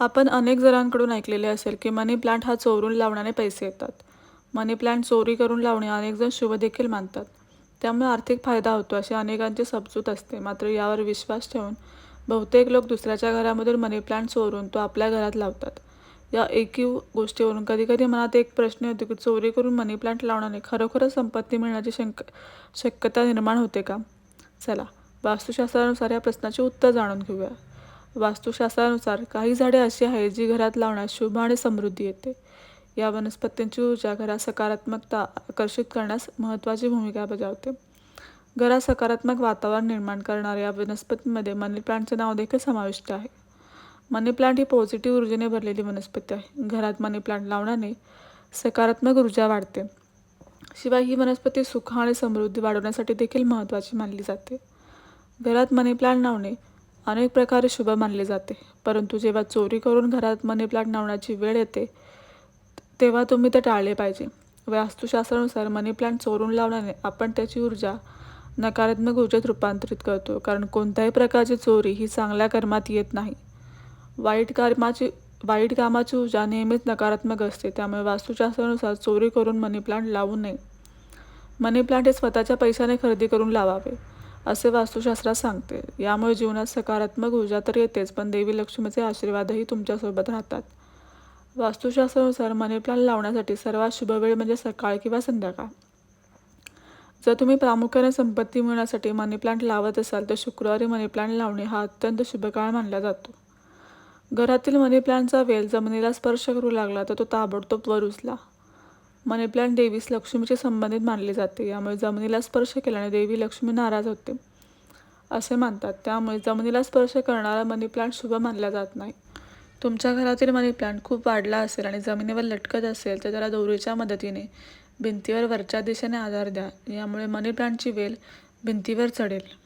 आपण अनेक जणांकडून ऐकलेले असेल की मनी प्लांट हा चोरून लावण्याने पैसे येतात. मनी प्लांट चोरी करून लावणे अनेकजण शुभ देखील मानतात. त्यामुळे आर्थिक फायदा होतो अशी अनेकांची समजूत असते. मात्र यावर विश्वास ठेवून बहुतेक लोक दुसऱ्याच्या घरामधून मनी प्लांट चोरून तो आपल्या घरात लावतात. या एकीव गोष्टीवरून कधीकधी मनात एक प्रश्न येतो की चोरी करून मनी प्लांट लावण्याने खरोखरच संपत्ती मिळण्याची शंक शक्यता निर्माण होते का? चला वास्तुशास्त्रानुसार या प्रश्नाचे उत्तर जाणून घेऊया. वास्तुशास्त्रानुसार काही झाडे अशी आहेत जी घरात लावण्यास शुभ आणि समृद्धी येते. या वनस्पतींची ऊर्जा घरात सकारात्मकता आकर्षित करण्यास महत्त्वाची भूमिका बजावते. घरात सकारात्मक वातावरण निर्माण करणाऱ्या वनस्पतींमध्ये मनी प्लांटचे नाव देखील समाविष्ट आहे. मनी प्लांट ही पॉझिटिव्ह ऊर्जेने भरलेली वनस्पती आहे. घरात मनी प्लांट लावण्याने सकारात्मक ऊर्जा वाढते. शिवाय ही वनस्पती सुख आणि समृद्धी वाढवण्यासाठी देखील महत्त्वाची मानली जाते. घरात मनी प्लांट लावणे अनेक प्रकारे शुभ मानले जाते. परंतु जेव्हा चोरी करून घरात मनी प्लांट लावण्याची वेळ येते तेव्हा तुम्ही ते टाळले पाहिजे. वास्तुशास्त्रानुसार मनी प्लांट चोरून लावल्याने आपण त्याची ऊर्जा नकारात्मक ऊर्जेत रूपांतरित करतो. कारण कोणत्याही प्रकारची चोरी ही चांगल्या कर्मात येत नाही. वाईट कर्माची वाईट कामाची ऊर्जा नेहमीच नकारात्मक असते. त्यामुळे वास्तुशास्त्रानुसार चोरी करून मनी प्लांट लावू नये. मनी प्लांट हे स्वतःच्या पैशाने खरेदी करून लावावे. असे वास्तुशास्त्रात सांगते. यामुळे जीवनात सकारात्मक ऊर्जा तर येतेच पण देवी लक्ष्मीचे आशीर्वादही तुमच्यासोबत राहतात. वास्तुशास्त्रानुसार मनी लावण्यासाठी सर्वात शुभ वेळ म्हणजे सकाळ किंवा संध्याकाळ. जर तुम्ही प्रामुख्याने संपत्ती मिळवण्यासाठी मनी प्लांट लावत असाल तर शुक्रवारी मनी प्लांट लावणे हा अत्यंत शुभकाळ मानला जातो. घरातील मनी प्लांटचा वेल जमिनीला स्पर्श करू लागला तर तो ताबडतोब वर उचला. मनी प्लांट देवीस लक्ष्मीशी संबंधित मानले जाते. यामुळे जमिनीला स्पर्श केल्याने देवी लक्ष्मी नाराज होते असे मानतात. त्यामुळे जमिनीला स्पर्श करणारा मनी प्लांट शुभ मानला जात नाही. तुमच्या घरातील मनी प्लांट खूप वाढला असेल आणि जमिनीवर लटकत असेल तर त्याला दोरीच्या मदतीने भिंतीवर वरच्या दिशेने आधार द्या. यामुळे मनी प्लांटची वेल भिंतीवर चढेल.